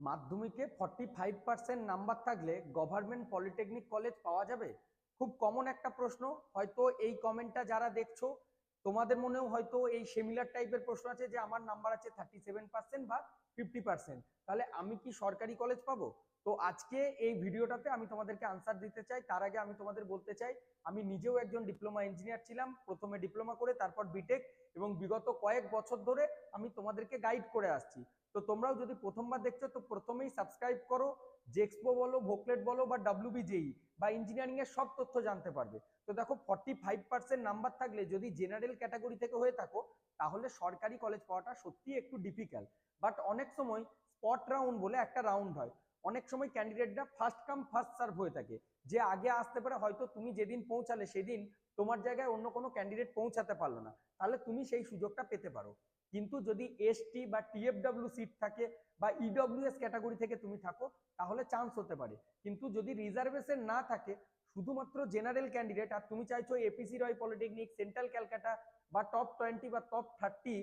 মাধ্যমিকে forty five percent number থাকলে government polytechnic college পাওয়া যাবে? খুব কমন একটা প্রশ্ন। হয়তো এই কমেন্টটা যারা দেখছ, তোমাদের মনেও হয়তো এই সিমিলার টাইপের প্রশ্ন আছে যে আমার নাম্বার আছে থার্টি সেভেন পার্সেন্ট বা ফিফটি পার্সেন্ট তাহলে আমি কি সরকারি কলেজ পাবো? তো আজকে এই ভিডিওটাতে আমি তোমাদেরকে আনসার দিতে চাই। তার আগে আমি তোমাদের বলতে চাই, আমি নিজেও একজন ডিপ্লোমা ইঞ্জিনিয়ার ছিলাম, প্রথমে ডিপ্লোমা করে, তারপর বিটেক এবং বিগত কয়েক বছর ধরে আমি তোমাদেরকে গাইড করে আসছি। তো তোমরাও যদি প্রথমবার দেখছ, তো প্রথমেই সাবস্ক্রাইব করো জেক্সপো বলো ভোকলেট বলো বা ডাব্লিউবিজেই বা ইঞ্জিনিয়ারিং এর সব তথ্য জানতে পারবে। তো দেখো ফর্টি ফাইভ পার্সেন্ট নাম্বার থাকলে যদি জেনারেল ক্যাটাগরি থেকে হয়ে থাকো, তাহলে সরকারি কলেজ পাওয়াটা সত্যি একটু ডিফিকাল্ট বাট অনেক সময় স্পট রাউন্ড বলে একটা রাউন্ড হয়। অনেক সময় ক্যান্ডিডেটরা ফার্স্ট কাম ফার্স্ট সার্ভ হয়ে থাকে। যে আগে আসতে পারে, হয়তো তুমি যেদিন পৌঁছালে সেদিন তোমার জায়গায় অন্য কোনো ক্যান্ডিডেট পৌঁছাতে পারল না। তাহলে তুমি সেই সুযোগটা পেতে পারো। কিন্তু যদি এসটি বা টিএফডব্লিউ সিট থাকে বা ইডব্লিউএস ক্যাটাগরি থেকে তুমি থাকো, তাহলে চান্স হতে পারে। কিন্তু যদি রিজার্ভেশন না থাকে, শুধুমাত্র জেনারেল ক্যান্ডিডেট আর তুমি চাইছো APC Roy polytechnic central Calcutta বা টপ টোয়েন্টি বা টপ থার্টি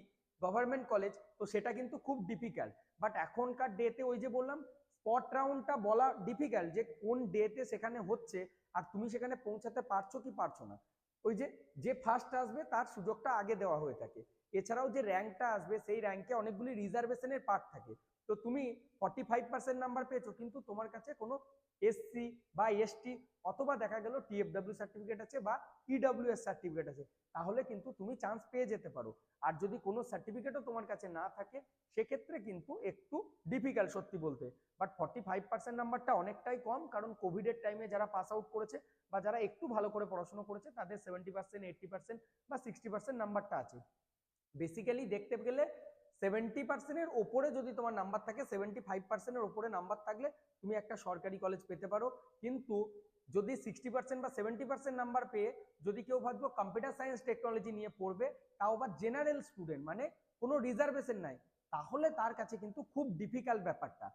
গভর্নমেন্ট কলেজ, তো সেটা কিন্তু খুব ডিফিকাল্ট বাট এখনকার ডেতে ওই যে বললাম স্পট রাউন্ডটা বলা ডিফিকাল্ট যে কোন ডেতে সেখানে হচ্ছে আর তুমি সেখানে পৌঁছাতে পারছ কি পারছ না। ওই যে যে ফার্স্ট আসবে তার সুযোগটা আগে দেওয়া হয়ে থাকে। এছাড়াও যে র্যাঙ্কটা আসবে, সেই র্যাঙ্কে অনেকগুলি রিজার্ভেশনের পার্ট থাকে। তো তুমি ফর্টি ফাইভ পার্সেন্ট নাম্বার পেয়েছ, কিন্তু তোমার কাছে কোনো এসসি বা এসটি অথবা দেখা গেল টিএফডব্লিউ সার্টিফিকেট আছে বা ইডব্লিউএস সার্টিফিকেট আছে, তাহলে কিন্তু তুমি চান্স পেয়ে যেতে পারো। আর যদি কোনো সার্টিফিকেটও তোমার কাছে না থাকে, সেক্ষেত্রে কিন্তু একটু ডিফিকাল্ট সত্যি বলতে। বাট ফর্টি ফাইভ পার্সেন্ট নাম্বারটা অনেকটাই কম, কারণ কোভিডের টাইমে যারা পাস আউট করেছে বা যারা একটু ভালো করে পড়াশোনা করেছে, তাদের সেভেন্টি পার্সেন্ট এইট্টি পার্সেন্ট বা সিক্সটি পার্সেন্ট নাম্বারটা আছে। বেসিক্যালি দেখতে গেলে সেভেন্টি পার্সেন্টের ওপরে যদি তোমার নাম্বার থাকে সেভেন্টি ফাইভ পার্সেন্টের ওপরে নাম্বার থাকলে তুমি একটা সরকারি কলেজ পেতে পারো। কিন্তু যদি সিক্সটি পার্সেন্ট বা সেভেন্টি পার্সেন্ট নাম্বার পেয়ে যদি কেউ ভাববো কম্পিউটার সায়েন্স টেকনোলজি নিয়ে পড়বে, তাও বা জেনারেল স্টুডেন্ট মানে কোনো রিজার্ভেশন নাই, তাহলে তার কাছে কিন্তু খুব ডিফিকাল্ট ব্যাপারটা।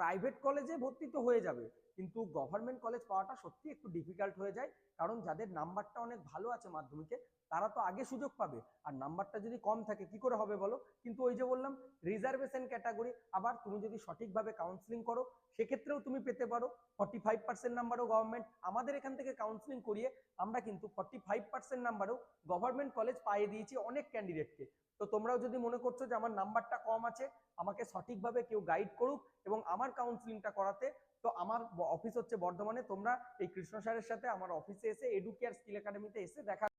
প্রাইভেট কলেজে ভর্তি তো হয়ে যাবে, কিন্তু গভর্নমেন্ট কলেজ পাওয়াটা সত্যি একটু ডিফিকাল্ট হয়ে যায়, কারণ যাদের নাম্বারটা অনেক ভালো আছে মাধ্যমিকে, তারা তো আগে সুযোগ পাবে, আর নাম্বারটা যদি কম থাকে কি করে হবে বলো? কিন্তু ওই যে বললাম রিজার্ভেশন ক্যাটাগরি আবার তুমি যদি সঠিকভাবে কাউন্সিলিং করো, সেক্ষেত্রেও তুমি পেতে পারো ফর্টি ফাইভ পার্সেন্ট নাম্বারও গভর্নমেন্ট আমাদের এখান থেকে কাউন্সিলিং করিয়ে, আমরা কিন্তু ফর্টি ফাইভ পার্সেন্ট নাম্বারও গভর্নমেন্ট কলেজ পাইয়ে দিয়েছি অনেক ক্যান্ডিডেটকে তো তোমরাও যদি মনে করছ যে আমার নাম্বারটা কম আছে, আমাকে সঠিকভাবে কেউ গাইড করুক এবং আমার কাউন্সিলিংটা করাতে, তো আমার অফিস হচ্ছে বর্ধমানে, তোমরা এই কৃষ্ণ স্যারের সাথে আমার অফিসে এসে এডুকেয়ার স্কিল একাডেমিতে এসে দেখা